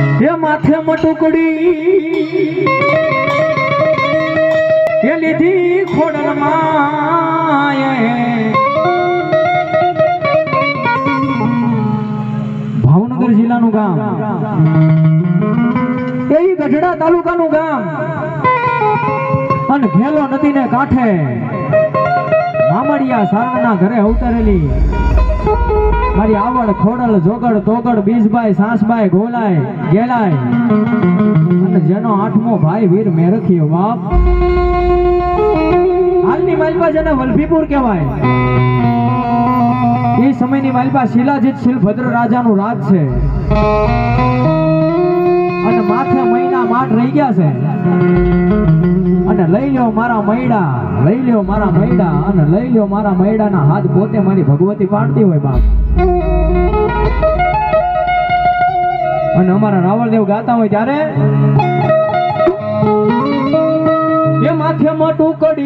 એ માથે મટુકડી. એ લીધી ખોડલ ભાવનગર જિલ્લાનું ગામ. એ ગઢડા તાલુકાનું ગામ. અને ઘેલો નદીને કાંઠે મામડિયા સારણના ઘરે અવતરેલી. મારી આવડ, ખોડલ, જોગડ, તોગડ બીજભાઈ સાસભાઈ ગોલાય ગેલાય અને જેનો આઠમો ભાઈ વીર મેરખિયો બાપ. હાલની માલપા જેને વલભીપુર કહેવાય. એ સમયની માલપા શિલાજીત શિલભદ્ર રાજાનું રાજ છે. અને માથે મહિના માઠ રહી ગયા છે. અને લઈ લ્યો મારા મૈડા. લઈ લ્યો મારા મૈડા અને લઈ લ્યો મારા મૈડાના હાથ પોતે મારી ભગવતી પાડતી હોય બાપ. અને અમારા રાવળદેવ ગાતા હોય ત્યારે? એ માથે મોટું કડી